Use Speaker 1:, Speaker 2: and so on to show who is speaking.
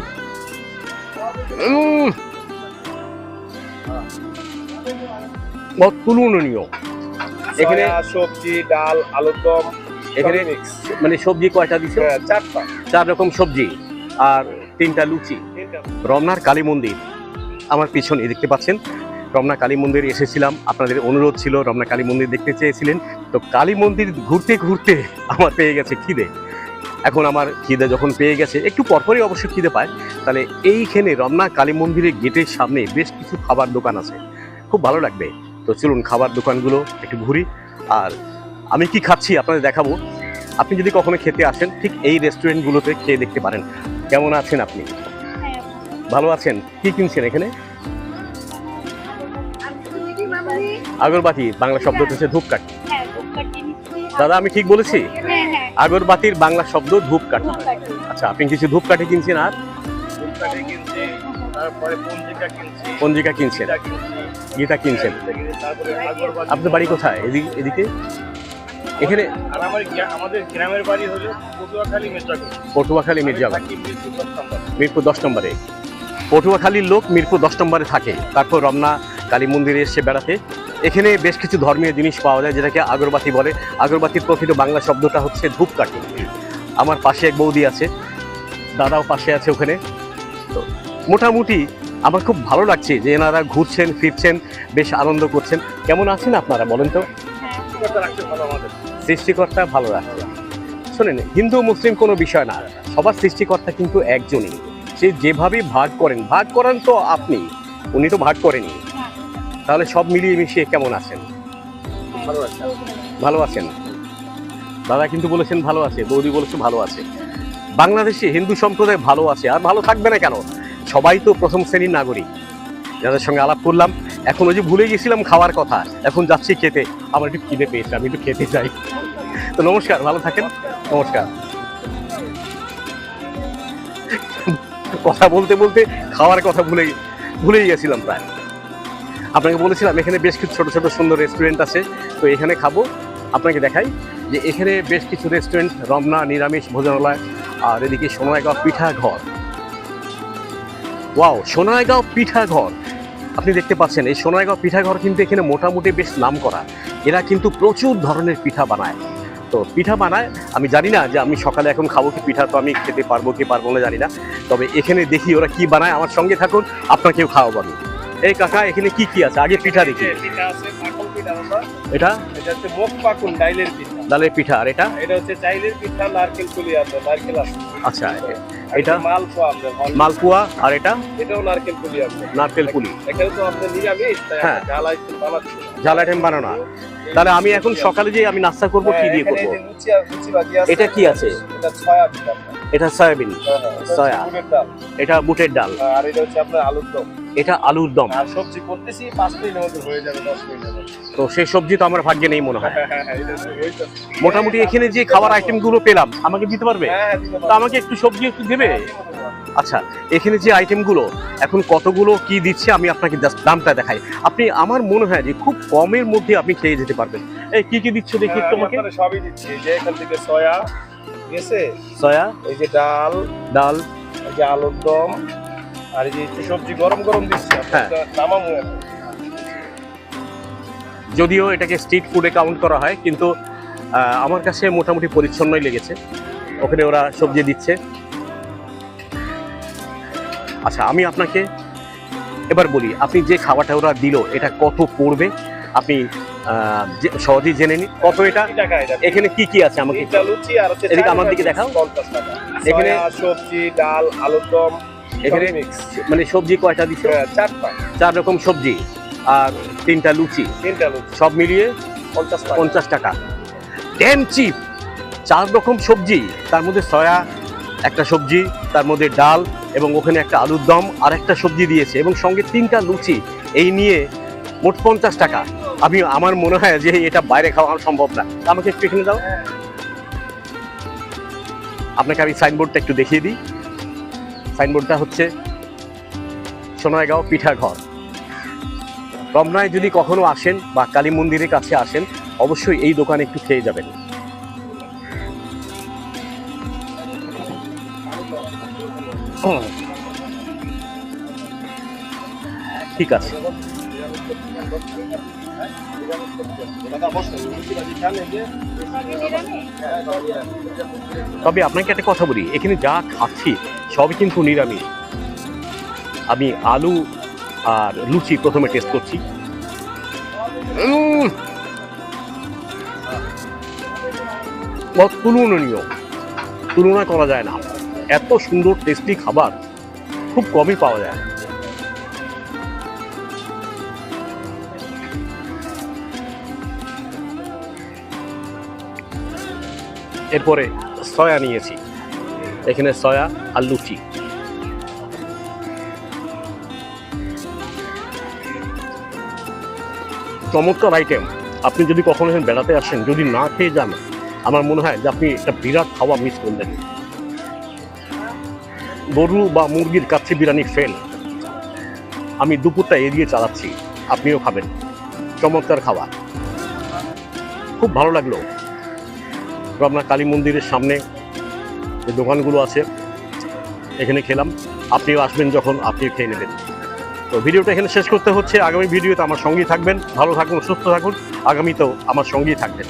Speaker 1: দেখি অতুলনীয় এখানে
Speaker 2: সবজি ডাল আলুর দম
Speaker 1: এখানে মানে সবজি কয়টা দিছো?
Speaker 2: চারটা।
Speaker 1: চার রকম সবজি আর তিনটা লুচি। রমনার কালী মন্দির। আমার পিছনে দেখতে পাচ্ছেন। রমনা কালী মন্দির এসেছিলাম। আপনাদের অনুরোধ ছিল রমনা কালী মন্দির দেখতে চেয়েছিলেন। তো কালী মন্দির ঘুরতে ঘুরতে আমার পেয়ে গেছে খিদে। এখন আমার খিদে যখন পেয়ে গেছে একটু পরপরই অবশ্য খিদে পায়। তাহলে এইখানে রমনা কালী মন্দিরের গেটের সামনে বেশ কিছু খাবার দোকান আছে। খুব ভালো লাগবে। তো চলুন খাবার দোকানগুলো একটু ঘুরি। আর আমি কি খাচ্ছি আপনাদের দেখাবো। আপনি যদি কখনো খেতে আসেন ঠিক এই রেস্টুরেন্টগুলোতে খেয়ে দেখতে পারেন। কেমন আছেন আপনি? ভালো আছেন? কি কিনছেন এখানে? আগরবাতি। বাংলা শব্দটা হচ্ছে ধূপকাঠি। দাদা আমি ঠিক বলেছি? আগরবাতির বাংলা শব্দ ধূপকাঠি আচ্ছা আপনি কিছু ধূপকাঠি কিনছেন আর?
Speaker 2: পঞ্জিকা
Speaker 1: কিনছেন।
Speaker 2: এটা
Speaker 1: গীতা কিনছেন। আপনার বাড়ি কোথায়? এদিকে এদিকে? এখানে
Speaker 2: আর আমার আমাদের গ্রামের বাড়ি হলো পটুয়াখালী মির্জাপুর।
Speaker 1: পটুয়াখালী মির্জাপুর।
Speaker 2: মিরপুর দশ
Speaker 1: মিরপুর দশ নম্বরে। পটুয়াখালীর লোক মিরপুর দশ নম্বরে থাকে। তারপর রমনা কালী মন্দিরে এসে বেড়াতে। এখানে বেশ কিছু ধর্মীয় জিনিস পাওয়া যায়, যেটাকে আগরবাতি বলে। আগরবাতির প্রকৃত বাংলা শব্দটা হচ্ছে ধূপকাঠি। আমার পাশে এক বৌদি আছে, দাদাও পাশে আছে ওখানে। তো মোটামুটি আমার খুব ভালো লাগছে যে এনারা ঘুরছেন, ফিরছেন, বেশ আনন্দ করছেন। কেমন আছেন আপনারা বলেন তো? সৃষ্টিকর্তা ভালো রাখছে শোনেন, হিন্দু মুসলিম কোনো বিষয় না। সবার সৃষ্টিকর্তা কিন্তু একজনই। সে যেভাবে ভাগ করেন ভাগ করেন তো আপনি, উনি তো ভাগ করেনি তাহলে সব মিলিয়ে মিশিয়ে কেমন আছেন?
Speaker 2: ভালো আছে
Speaker 1: ভালো আছেন? দাদা কিন্তু বলেছেন ভালো আছে, বৌদি বলেছে ভালো আছে। বাংলাদেশে হিন্দু সম্প্রদায় ভালো আছে, আর ভালো থাকবে না কেন? সবাই তো প্রথম শ্রেণির নাগরিক। যাদের সঙ্গে আলাপ করলাম, এখন ওই যে ভুলে গেছিলাম খাওয়ার কথা, এখন যাচ্ছি খেতে। আমার একটু কিনে পেয়েছে, আমি একটু খেতে চাই। তো নমস্কার, ভালো থাকেন। নমস্কার। কথা বলতে বলতে খাওয়ার কথা ভুলে ভুলেই গেছিলাম প্রায়। আপনাকে বলেছিলাম, এখানে বেশ কিছু ছোটো ছোটো সুন্দর রেস্টুরেন্ট আছে। তো এখানে খাব, আপনাকে দেখাই যে এখানে বেশ কিছু রেস্টুরেন্ট রমনা, নিরামিষ ভোজনালয় আর এদিকে সোনাইগাঁও পিঠা ঘর। ওয়াও সোনাইগাঁও পিঠা ঘর। আপনি দেখতে পাচ্ছেন, এই সোনাইগাঁও পিঠা ঘর কিন্তু এখানে মোটামুটি বেশ নাম করা এরা কিন্তু প্রচুর ধরনের পিঠা বানায়। তো পিঠা বানায়, আমি জানি না যে আমি সকালে এখন খাব কি পিঠা, তো আমি খেতে পারব কি পারব না জানি না। তবে এখানে দেখি ওরা কি বানায়, আমার সঙ্গে থাকুন, আপনাকেও খাওয়াবো আমি। এই কাকা এখানে কি কি আছে? আগে পিঠা দেখি।
Speaker 2: পিঠা আছে পাকুন পিঠা আমরা
Speaker 1: এটা?
Speaker 2: এটা হচ্ছে মুখ পাকুন ডাইলের পিঠা।
Speaker 1: ডালের পিঠা। আর এটা?
Speaker 2: এটা হচ্ছে চাইলের পিঠা নারকেল কুলি আছে নারকেল আছে।
Speaker 1: আচ্ছা এটা
Speaker 2: মালপোয়া আমাদের
Speaker 1: মালপুয়া আর এটা?
Speaker 2: এটাও নারকেল কুলি আছে।
Speaker 1: নারকেল পুলি
Speaker 2: এখানে তো আমাদের নিরামিষ
Speaker 1: হ্যাঁ।
Speaker 2: ঝাল আইটেম বানাচ্ছি।
Speaker 1: ঝাল আইটেম বানানো। তাহলে আমি এখন সকালে যে আমি নাস্তা করব কি
Speaker 2: হ্যাঁ,
Speaker 1: দিয়ে
Speaker 2: এখানে
Speaker 1: করব। এটা কি আছে?
Speaker 2: এটা পিঠা।
Speaker 1: এটা সয়াবিন।
Speaker 2: হ্যাঁ, হ্যাঁ, এটা বুটের ডাল।
Speaker 1: এটা বুটের ডাল।
Speaker 2: আর এটা হচ্ছে আপনার আলুর দম।
Speaker 1: এটা আলুর দম।
Speaker 2: আর সবজি করতেছি পাঁচ মিনিটের মধ্যে হয়ে যাবে দশ মিনিটের মধ্যে।
Speaker 1: তো সেই সবজি তো আমার ভাগ্যে নেই মনে হয়।
Speaker 2: হ্যাঁ, হ্যাঁ, হ্যাঁ।
Speaker 1: মোটামুটি এখানে যে খাবার আইটেমগুলো পেলাম আমাকে দিতে পারবে? তো আমাকে একটু সবজি একটু দেবে। আচ্ছা এখানে যে আইটেমগুলো এখন কতগুলো কি দিচ্ছে আমি আপনাকে জাস্ট দামটা দেখাই। আপনি আমার মনে হয় যে খুব কমের মধ্যে আপনি খেয়ে যেতে পারবেন। এই কি কি দিচ্ছ দেখি আমাকে।
Speaker 2: সবই দিচ্ছি। যে এখান থেকে সয়া ঠিক আছে?
Speaker 1: সয়া?
Speaker 2: এই যে ডাল
Speaker 1: ডাল।
Speaker 2: এই যে আলুর দম আর এই যে একটু সবজি গরম গরম দিচ্ছি
Speaker 1: হ্যাঁ। যদিও এটাকে স্ট্রিট ফুডে কাউন্ট করা হয় কিন্তু আমার কাছে মোটামুটি পরিচ্ছন্নই লেগেছে। ওখানে ওরা সবজি দিচ্ছে। আচ্ছা আমি আপনাকে এবার বলি আপনি যে খাবারটা ওরা দিল এটা কত পড়বে? আপনি সহজেই জেনে নিন কত এটা? এখানে কি কি আছে আমাকে এদিকে আমার দিকে দেখাও। এখানে-
Speaker 2: সবজি ডাল আলুর দম
Speaker 1: এখানে মানে সবজি কয়টা দিচ্ছে
Speaker 2: হ্যাঁ, চারটা।
Speaker 1: চার রকম সবজি আর তিনটা লুচি।
Speaker 2: তিনটা লুচি।
Speaker 1: সব মিলিয়ে
Speaker 2: পঞ্চাশ টাকা।
Speaker 1: পঞ্চাশ টাকা। ড্যাম চিপ চার রকম সবজি তার মধ্যে সয়া একটা সবজি তার মধ্যে ডাল এবং ওখানে একটা আলুর দম আর একটা সবজি দিয়েছে এবং সঙ্গে তিনটা লুচি। এই নিয়ে মোট পঞ্চাশ টাকা। আমি আমার মনে হয় যে এটা বাইরে খাওয়া সম্ভব না। আমাকে একটু এখানে দাও। আপনাকে আমি সাইনবোর্ডটা একটু দেখিয়ে দিই। সাইনবোর্ডটা হচ্ছে সোনায়গাঁও পিঠাঘর রমনায় যদি কখনো আসেন বা কালী মন্দিরের কাছে আসেন, অবশ্যই এই দোকানে একটু খেয়ে যাবেন। ঠিক আছে। তবে আপনাকে একটা কথা বলি, এখানে যা খাচ্ছি সবই কিন্তু নিরামিষ। আমি আলু আর লুচি প্রথমে টেস্ট করছি। উম! অতুলনীয় তুলনা করা যায় না। এত সুন্দর টেস্টি খাবার খুব কমই পাওয়া যায়। এরপরে সয়া নিয়েছি। এখানে সয়া আর লুচি। চমৎকার আইটেম আপনি যদি কখনো এখানে বেড়াতে আসেন, যদি না খেয়ে যান, আমার মনে হয় যে আপনি একটা বিরাট খাওয়া মিস করলেন। গরু বা মুরগির কাছে বিরিয়ানি ফেল আমি দুপুরটা এড়িয়ে চালাচ্ছি, আপনিও খাবেন। চমৎকার খাওয়া। খুব ভালো লাগল। রমনা কালী মন্দিরের সামনে যে দোকানগুলো আছে, এখানে খেলাম। আপনিও আসবেন যখন, আপনিও খেয়ে নেবেন। তো ভিডিওটা এখানে শেষ করতে হচ্ছে। আগামী ভিডিওতে আমার সঙ্গেই থাকবেন। ভালো থাকুন, সুস্থ থাকুন। আগামীতেও আমার সঙ্গেই থাকবেন।